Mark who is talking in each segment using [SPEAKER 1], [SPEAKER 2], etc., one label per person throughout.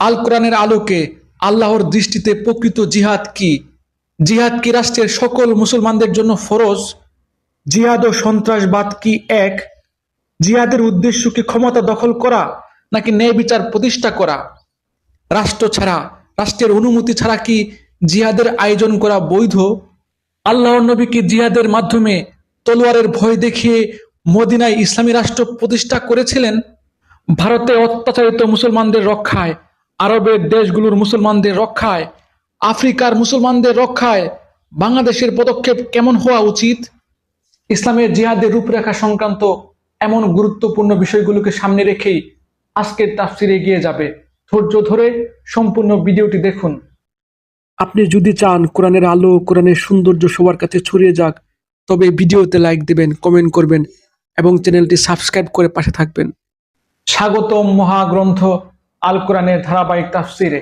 [SPEAKER 1] আল কোরআনের আলোকে আল্লাহর দৃষ্টিতে প্রকৃত জিহাদ কি? জিহাদ কি রাষ্ট্রের সকল মুসলমানদের জন্য ফরজ? জিহাদ ও সন্ত্রাসবাদ কি এক? জিহাদের উদ্দেশ্য কি ক্ষমতা দখল করা নাকি ন্যায় বিচার প্রতিষ্ঠা করা? রাষ্ট্র ছাড়া, রাষ্ট্রের অনুমতি ছাড়া কি জিহাদের আয়োজন করা বৈধ? আল্লাহর নবী কি জিহাদের মাধ্যমে তলোয়ারের ভয় দেখিয়ে মদিনায় ইসলামী রাষ্ট্র প্রতিষ্ঠা করেছিলেন? ভারতে অত্যাচারিত মুসলমানদের রক্ষায় আরবের দেশগুলোর মুসলমানদের রক্ষায় আফ্রিকার মুসলমানদের রক্ষায় বাংলাদেশের পদক্ষেপ কেমন হওয়া উচিত? ইসলামের জিহাদের রূপরেখা সংক্রান্ত এমন গুরুত্বপূর্ণ বিষয়গুলোকে সামনে রেখেই আজকের তাফসির এগিয়ে যাবে। ধৈর্য ধরে সম্পূর্ণ ভিডিওটি দেখুন। আপনি যদি চান কোরআনের আলো কোরআনের সৌন্দর্য সবার কাছে ছড়িয়ে যাক তবে ভিডিওতে লাইক দিবেন কমেন্ট করবেন এবং চ্যানেলটি সাবস্ক্রাইব করে পাশে থাকবেন। স্বাগতম মহাগ্রন্থ আল কোরআনের ধারাবাহিক তাফসিরে।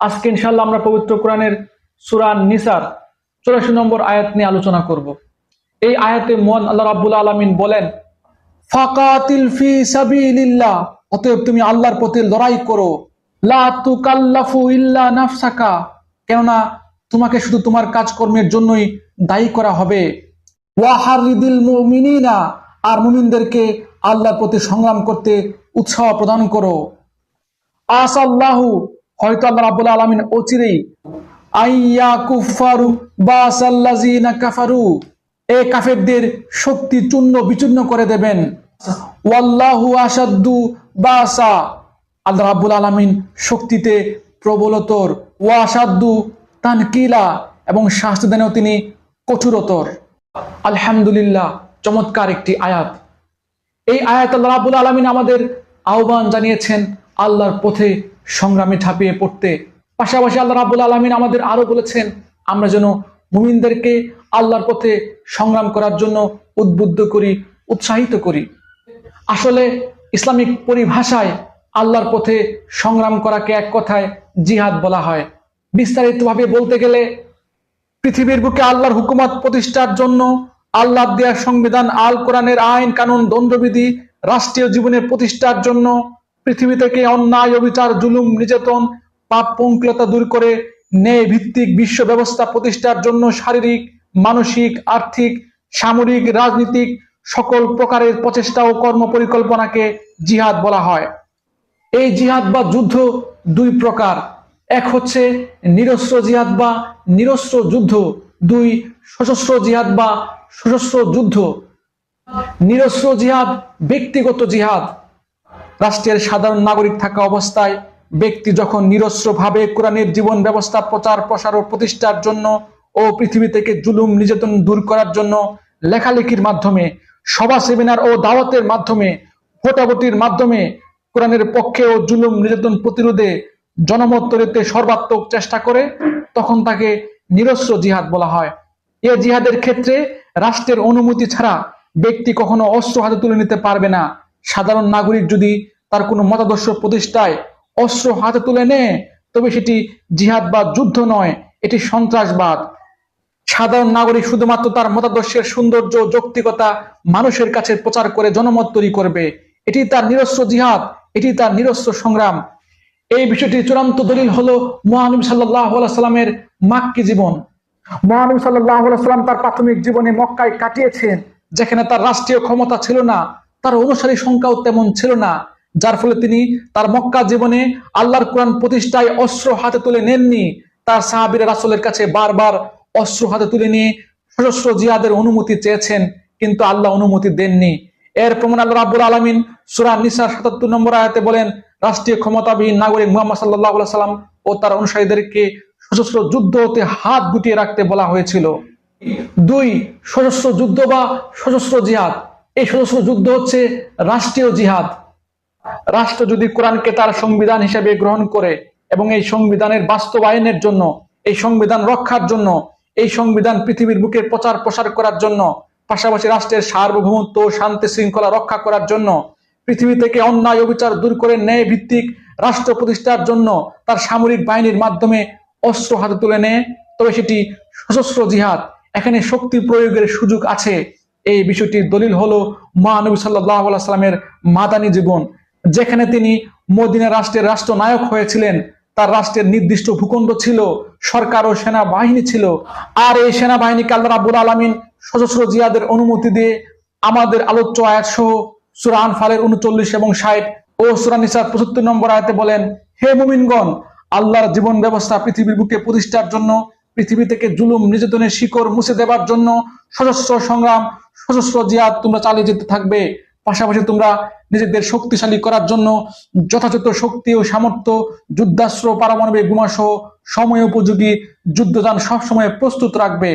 [SPEAKER 1] আজকে ইনশাল্লাহ আমরা পবিত্র কোরআনের সুরান নিসার চৌরাশি নম্বর আয়াত নিয়ে আলোচনা করব। এই আয়াতে মন আল্লাহ রাব্বুল আলামিন বলেন, ফাকাতিল ফি সাবিলিল্লাহ অতএব তুমি আল্লাহর পথে লড়াই করো। লা তুকাল্লাফু ইল্লা নাফসাকা কেননা তোমাকে শুধু তোমার কাজকর্মের জন্যই দায়ী করা হবে। ওয়াহারিদিল মুমিনিনা আর মুমিনদেরকে আল্লাহর প্রতি সংগ্রাম করতে উৎসাহ প্রদান করো। আসাল্লাহু, হয়তো আল্লাহ রাব্বুল আলামিন অচিরেই, আইয়া এ শক্তি চূর্ণ বিচূর্ণ করে দেবেন। ওয়াল্লাহু আল্লাহ আলামিন শক্তিতে প্রবলতর ওয়াসাদ্দু তানকিলা, এবং শাস্তি দানেও তিনি কঠোরতর। আলহামদুলিল্লাহ, চমৎকার একটি আয়াত। এই আয়াত আল্লাহ রাব্বুল আলামিন আমাদের আহ্বান জানিয়েছেন আল্লাহর পথে সংগ্রামে ঝাঁপিয়ে পড়তে। পাশাপাশি আল্লাহ রাব্বুল আলামিন আমাদের আরও বলেছেন, আমরা যেন মুমিনদেরকে আল্লাহর পথে সংগ্রাম করার জন্য উদ্বুদ্ধ করি, উৎসাহিত করি। আসলে ইসলামিক পরিভাষায় আল্লাহর পথে সংগ্রাম করাকে এক কথায় জিহাদ বলা হয়। বিস্তারিতভাবে বলতে গেলে, পৃথিবীর বুকে আল্লাহর হুকুমত প্রতিষ্ঠার জন্য আল্লাহ দেওয়ার সংবিধান আল কোরআনের আইন কানুন দণ্ডবিধি রাষ্ট্রীয় জীবনের প্রতিষ্ঠার জন্য পৃথিবী থেকে অন্যায়, অবিচার, জুলুম, নির্যাতন, পাপ পঙ্কিলতা দূর করে ন্যায় ভিত্তিক বিশ্ব ব্যবস্থা প্রতিষ্ঠার জন্য শারীরিক, মানসিক, আর্থিক, সামরিক, রাজনীতিক সকল প্রকারের প্রচেষ্টা ও কর্ম পরিকল্পনাকে জিহাদ বলা হয়। এই জিহাদ বা যুদ্ধ দুই প্রকার। এক হচ্ছে নিরস্ত্র জিহাদ বা নিরস্ত্র যুদ্ধ, দুই সশস্ত্র জিহাদ বা সশস্ত্র যুদ্ধ। নিরস্ত্র জিহাদ, ব্যক্তিগত জিহাদ। রাষ্ট্রের সাধারণ নাগরিক থাকা অবস্থায় ব্যক্তি যখন নিরস্ত্রভাবে কোরআনের জীবন ব্যবস্থা, প্রচার, প্রসার ও প্রতিষ্ঠার জন্য ও পৃথিবী থেকে জুলুম, নির্যাতন দূর করার জন্য লেখালেখির মাধ্যমে, সভা, সেমিনার ও দাওয়াতের মাধ্যমে, ভোটাভুটির মাধ্যমে কোরআনের পক্ষে ও জুলুম, নির্যাতন প্রতিরোধে জনমত তৈরিতে সর্বাত্মক চেষ্টা করে, তখন তাকে নিরস্ত্র জিহাদ বলা হয়। এ জিহাদের ক্ষেত্রে রাষ্ট্রের অনুমতি ছাড়া ব্যক্তি কখনো অস্ত্র হাতে তুলে নিতে পারবে না। সাধারণ নাগরিক যদি তার কোনো মতাদর্শ প্রতিষ্ঠায় অস্ত্র হাতে তুলে নেয় তবে সেটি জিহাদ বা যুদ্ধ নয়, এটি সন্ত্রাসবাদ। সাধারণ নাগরিক শুধুমাত্র তার মতাদর্শের সৌন্দর্য যৌক্তিকতা মানুষের কাছে প্রচার করে জনমত তৈরি করবে। এটি তার নিরস্ত্র জিহাদ, এটি তার নিরস্ত্র সংগ্রাম। এই বিষয়টি চূড়ান্ত দলিল হলো মহানবী সাল্লাহ সাল্লামের মাক্কি জীবন। মহানবী সাল্লাহ সাল্লাম তার প্রাথমিক জীবনে মক্কায় কাটিয়েছেন, যেখানে তার রাষ্ট্রীয় ক্ষমতা ছিল না। তার অনুসারী সংখ্যাও তেমন ছিল না, যার ফলে তিনি তার মক্কা জীবনে আল্লাহর কোরআন প্রতিষ্ঠায় অস্ত্র হাতে তুলে নেননি। তার সাহাবির রাসলের কাছে বারবার অস্ত্র হাতে তুলে নিয়ে সশস্ত্র জিহাদের অনুমতি চেয়েছেন, কিন্তু আল্লাহ অনুমতি দেননি। এর প্রমাণ আল্লাহ রাব্বুল আলমিন সুরা নিসার সাতাত্তর নম্বর আয়াতে বলেন, রাষ্ট্রীয় ক্ষমতাবিহীন নাগরিক মুহাম্মদ সাল্লাহ সাল্লাম ও তার অনুসারীদেরকে সশস্ত্র যুদ্ধ হতে হাত গুটিয়ে রাখতে বলা হয়েছিল। দুই, সশস্ত্র যুদ্ধ বা সশস্ত্র জিহাদ। এই সশস্ত্র যুদ্ধ হচ্ছে রাষ্ট্রীয় জিহাদ। রাষ্ট্র যদি কোরআনকে তার সংবিধান হিসেবে গ্রহণ করে এবং এই সংবিধানের বাস্তবায়নের জন্য, এই সংবিধান রক্ষার জন্য, এই সংবিধান পৃথিবীর বুকে প্রচার প্রসার করার জন্য, পাশাপাশি রাষ্ট্রের সার্বভৌমত্ব শান্তি শৃঙ্খলা রক্ষা করার জন্য, পৃথিবী থেকে অন্যায় অবিচার দূর করে ন্যায় ভিত্তিক রাষ্ট্র প্রতিষ্ঠার জন্য তার সামরিক বাহিনীর মাধ্যমে অস্ত্র হাতে তুলে নেয়, তবে সেটি সশস্ত্র জিহাদ। এখানে শক্তি প্রয়োগের সুযোগ আছে। এই বিষয়টির দলিল হলো মহানবী সাল্লাহ সাল্লামের মাদানী জীবন, যেখানে তিনি মদিনা রাষ্ট্রের রাষ্ট্রনায়ক হয়েছিলেন। তার রাষ্ট্রের নির্দিষ্ট ভূখণ্ড ছিল, সরকার ও সেনাবাহিনী ছিল। আর এই সেনাবাহিনীকে আল্লাহ রাবুল আলমিন সশস্ত্র জিয়াদের অনুমতি দিয়ে আমাদের আলোচ্য আয়াত সহ সুরা আনফালের উনচল্লিশ এবং ষাট ও সুরা নিসার পঁচাত্তর নম্বর আয়াতে বলেন, হে মুমিনগণ, আল্লাহর জীবন ব্যবস্থা পৃথিবীর বুকে প্রতিষ্ঠার জন্য, পৃথিবী থেকে জুলুম, নির্যাতনের শিকড় মুছে দেবার জন্য সশস্ত্র সংগ্রাম সশস্ত্র জিহাদ তোমরা চালিয়ে যেতে থাকবে। পাশাপাশি তোমরা নিজেদের শক্তিশালী করার জন্য যথাযথ শক্তি ও সামর্থ্য, যুদ্ধাস্ত্র, পারমাণবিক বোমাসহ সময় উপযোগী যুদ্ধযান সবসময় প্রস্তুত রাখবে।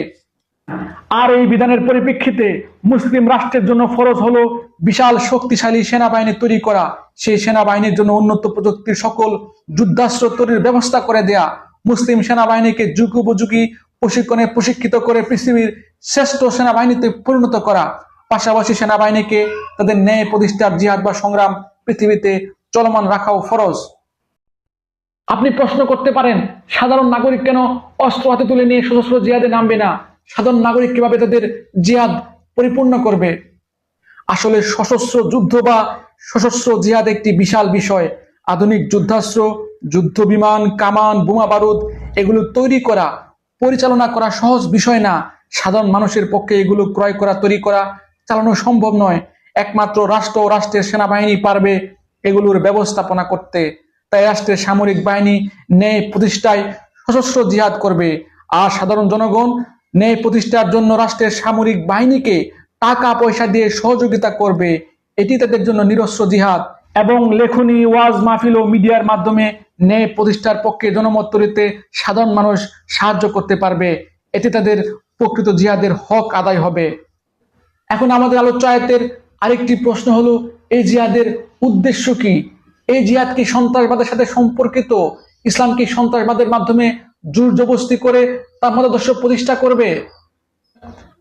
[SPEAKER 1] আর এই বিধানের পরিপ্রেক্ষিতে মুসলিম রাষ্ট্রের জন্য ফরজ হলো বিশাল শক্তিশালী সেনাবাহিনী তৈরি করা। সেই সেনাবাহিনীর জন্য উন্নত প্রযুক্তির সকল যুদ্ধাস্ত্র তৈরির ব্যবস্থা করে দেয়া। মুসলিম সেনাবাহিনীকে যুগ উপযোগী প্রশিক্ষণে প্রশিক্ষিত করে পৃথিবীর শ্রেষ্ঠ সেনাবাহিনীতে পরিণত করা। পাশাপাশি সেনাবাহিনীকে তাদের ন্যায় প্রতিষ্ঠার জিহাদ বা সংগ্রাম পৃথিবীতে চলমান রাখাও ফরজ। আপনি প্রশ্ন করতে পারেন, সাধারণ নাগরিক কেন অস্ত্র হাতে তুলে নিয়ে সশস্ত্র জিহাদে নামবে না? সাধারণ নাগরিক কীভাবে তাদের জিহাদ পরিপূর্ণ করবে? আসলে সশস্ত্র যুদ্ধ বা সশস্ত্র জিহাদ একটি বিশাল বিষয়। আধুনিক যুদ্ধাস্ত্র, যুদ্ধ বিমান, কামান, বোমা, বারুদ, এগুলো তৈরি করা পরিচালনা করা সহজ বিষয় না। সাধারণ মানুষের পক্ষে এগুলো ক্রয় করা, তৈরি করা চালানো সম্ভব নয়। একমাত্র রাষ্ট্র ও রাষ্ট্রের সেনাবাহিনী পারবে এগুলোর ব্যবস্থাপনা করতে। তাই রাষ্ট্রের সামরিক বাহিনী ন্যায় প্রতিষ্ঠায় সশস্ত্র জিহাদ করবে। আর সাধারণ জনগণ ন্যায় প্রতিষ্ঠার জন্য রাষ্ট্রের সামরিক বাহিনীকে টাকা পয়সা দিয়ে সহযোগিতা করবে। এটি তাদের জন্য নিরস্ত্র জিহাদ। এবং লেখনী, ওয়াজ মাহফিল ও মিডিয়ার মাধ্যমে ন্যায় প্রতিষ্ঠার পক্ষে জনমত তৈরিতে সাধারণ মানুষ সাহায্য করতে পারবে। এতে তাদের প্রকৃত জিহাদের হক আদায় হবে। এখন আমাদের আলোচ্য আয়াতের আরেকটি প্রশ্ন হলো, এই জিহাদের উদ্দেশ্য কি? এই জিহাদ কি সন্ত্রাসবাদের সাথে সম্পর্কিত? ইসলাম কি সন্ত্রাসবাদের মাধ্যমে জবস্তি করে তার মতাদর্শ প্রতিষ্ঠা করবে?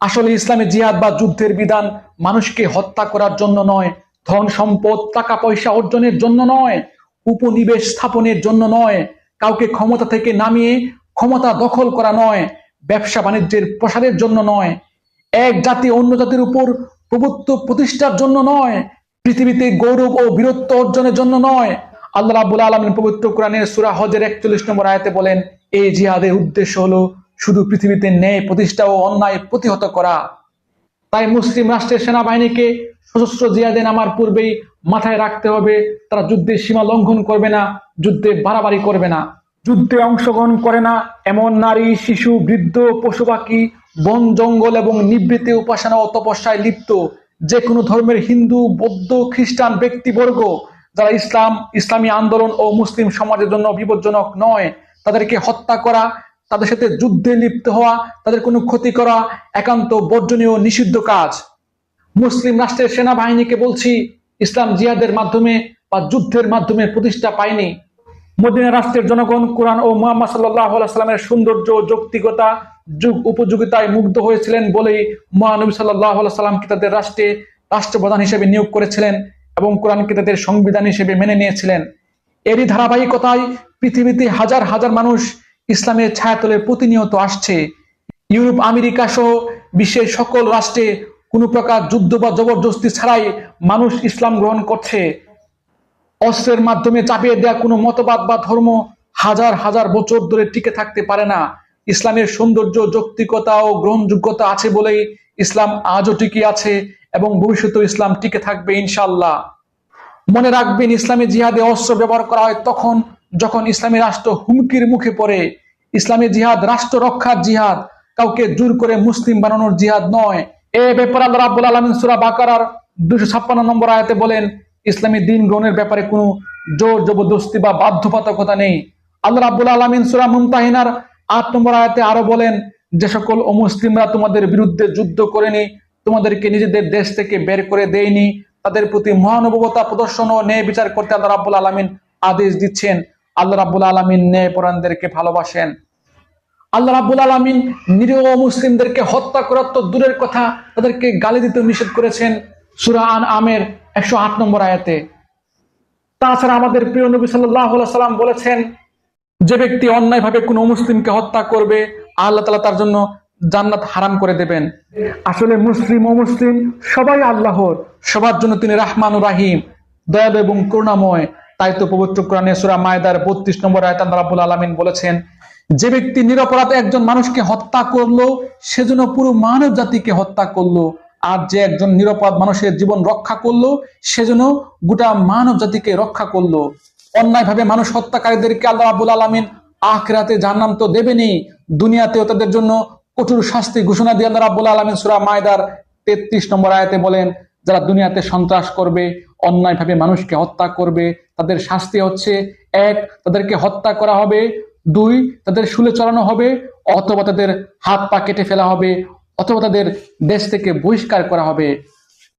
[SPEAKER 1] আসলে ইসলামে জিহাদ বা যুদ্ধের বিধান মানুষকে হত্যা করার জন্য নয় ধন সম্পদ, টাকা পয়সা অর্জনের জন্য নয়, উপনিবেশ স্থাপনের জন্য নয়, কাউকে ক্ষমতা থেকে নামিয়ে ক্ষমতা দখল করা নয়, ব্যবসা বাণিজ্যের প্রসারের জন্য নয়, এক জাতি অন্য জাতির উপর প্রভুত্ব প্রতিষ্ঠার জন্য নয়, পৃথিবীতে গৌরব ও বীরত্ব অর্জনের জন্য নয়। আল্লাহ রাবুল আলমের পবিত্র কোরআনের সুরা হজের একচল্লিশ নম্বর আয়াতে বলেন এই জিহাদের উদ্দেশ্য হলো শুধু পৃথিবীতে ন্যায় প্রতিষ্ঠা ও অন্যায় প্রতিহত করা। তাই মুসলিম রাষ্ট্রের সেনাবাহিনীকে সশস্ত্র জিহাদে নামার পূর্বেই মাথায় রাখতে হবে, তারা যুদ্ধের সীমা লঙ্ঘন করবে না, যুদ্ধে বাড়াবাড়ি করবে না। যুদ্ধে অংশগ্রহণ করে না, এমন নারী, শিশু, বৃদ্ধ, পশু পাখি, বন, জঙ্গল এবং নিবৃত্তি উপাসনা ও তপস্যায় লিপ্ত, যে কোনো ধর্মের হিন্দু, বৌদ্ধ, খ্রিস্টান, ব্যক্তিবর্গ, যারা ইসলাম, ইসলামী আন্দোলন ও মুসলিম সমাজের জন্য বিপজ্জনক নয়, তাদেরকে হত্যা করা, তাদের সাথে যুদ্ধে লিপ্ত হওয়া, তাদের কোনো ক্ষতি করা, একান্ত বর্জনীয় নিষিদ্ধ কাজ। মুসলিম রাষ্ট্রের সেনাবাহিনীকে বলছি, ইসলাম জিহাদের মাধ্যমে বা যুদ্ধের মাধ্যমে প্রতিষ্ঠা পায়নি। মদিনা রাষ্ট্রের জনগণ কোরআন ও মোহাম্মদ সাল্লাহ সাল্লামের সৌন্দর্য যৌক্তিকতা যুগ উপযোগিতায় মুগ্ধ হয়েছিলেন বলেই মহানবী সাল্লাহ সাল্লামকে তাদের রাষ্ট্রে রাষ্ট্রপ্রধান হিসেবে নিয়োগ করেছিলেন এবং কোরআনকে তাদের সংবিধান হিসেবে মেনে নিয়েছিলেন। এরই ধারাবাহিকতায় পৃথিবীতে হাজার হাজার মানুষ ইসলামের ছায়াতলে প্রতিনিয়ত আসছে। ইউরোপ, আমেরিকা সহ বিশ্বের সকল রাষ্ট্রে কোনো প্রকার যুদ্ধ বা জবরদস্তি ছাড়াই মানুষ ইসলাম গ্রহণ করছে। অস্ত্রের মাধ্যমে চাপিয়ে দেওয়া কোনো মতবাদ বা ধর্ম হাজার হাজার বছর ধরে টিকে থাকতে পারে না। ইসলামের সৌন্দর্য, যৌক্তিকতা ও গ্রহণযোগ্যতা আছে বলেই ইসলাম আজও টিকে আছে এবং ভবিষ্যতে ইসলাম টিকে থাকবে ইনশাল্লাহ মনে রাখবেন, ইসলামী জিহাদে অস্ত্র ব্যবহার করা হয় তখন যখন ইসলামী রাষ্ট্র হুমকির মুখে পড়ে। ইসলামী জিহাদ রাষ্ট্র রক্ষার জিহাদ, কাউকে জোর করে মুসলিম বানানোর জিহাদ নয়। ব্যাপারে আল্লাহ রাব্বুল আলামিন সূরা দুশো ছাপ্পান্ন নম্বর আয়াতে বলেন, ইসলামী দিন গ্রহণের ব্যাপারে কোনো জোর জবরদস্তি বা বাধ্যবাধকতা নেই। আল্লাহ রাব্বুল আলামিন সূরা মুমতাহিনার আট নম্বর আয়াতে আরও বলেন, যে সকল অমুসলিমরা তোমাদের বিরুদ্ধে যুদ্ধ করেনি, তোমাদেরকে নিজেদের দেশ থেকে বের করে দেয়নি, তাদের প্রতি মহানুভবতা, প্রদর্শন ও ন্যায় বিচার করতে আল্লাহ রাব্বুল আলামিন আদেশ দিচ্ছেন। আল্লাহ রাব্বুল আলামিন ন্যায় পরাণদেরকে ভালোবাসেন। আল্লাহ রাব্বুল আলামিন নিরীহ মুসলিমদেরকে হত্যা করার তো দূরের কথা তাদেরকে গালি দিতে নিষেধ করেছেন সুরা আন আমের একশো আট নম্বর আয়াতে। তাছাড়া আমাদের প্রিয় নবী সাল্লাম বলেছেন, যে ব্যক্তি অন্যায়ভাবে কোনো মুসলিমকে হত্যা করবে, আল্লাহ তালা তার জন্য জান্নাত হারাম করে দেবেন। আসলে মুসলিম ও মুসলিম সবাই আল্লাহর, সবার জন্য তিনি রাহমান রাহিম, দয়ালু এবং করুণাময়। তাই তো পবিত্র কোরআনে সূরা মায়দার 32 নম্বর আয়াত আল্লাহ রাব্বুল আলামিন বলেছেন যে ব্যক্তি নিরপরাধ একজন মানুষকে হত্যা করল সেজন্য পুরো মানব জাতিকে হত্যা করল। আর যে একজন নিরপরাধ মানুষের জীবন রক্ষা করল সেজন্য গোটা মানব জাতিকে রক্ষা করল। অন্যায়ভাবে মানুষ হত্যাকারীদেরকে আল্লাহ রাব্বুল আলামিন আখরাতে জান্নাম তো দেবেনি দুনিয়াতেও তাদের জন্য কঠোর শাস্তি ঘোষণা দিয়ে আল্লাহ রাব্বুল আলামিন সূরা মায়দার 33 নম্বর আয়াতে বলেন, যারা দুনিয়াতে সন্ত্রাস করবে, অন্যায়ভাবে মানুষকে হত্যা করবে, তাদের শাস্তি হচ্ছে, এক, তাদেরকে হত্যা করা হবে দুই, তাদের শুলে চড়ানো হবে অথবা তাদের হাত পা কেটে ফেলা হবে অথবা তাদের দেশ থেকে বহিষ্কার করা হবে।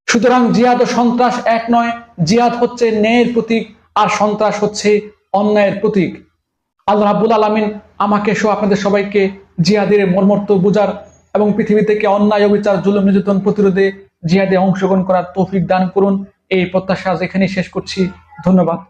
[SPEAKER 1] সুতরাং জিহাদ ও সন্ত্রাস এক নয়, জিহাদ হচ্ছে ন্যায়ের প্রতীক আর সন্ত্রাস হচ্ছে অন্যায়ের প্রতীক। আল্লাহ রাব্বুল আলামিন আমাকে সহ আপনাদের সবাইকে জিহাদের মর্মর্ত বুঝার এবং পৃথিবী থেকে অন্যায়, অবিচার, জুলুম, নির্যাতন প্রতিরোধে জিহাদে অংশগ্রহণ করার তৌফিক দান করুন। এই প্রত্যাশা আজ এখানেই শেষ করছি। ধন্যবাদ।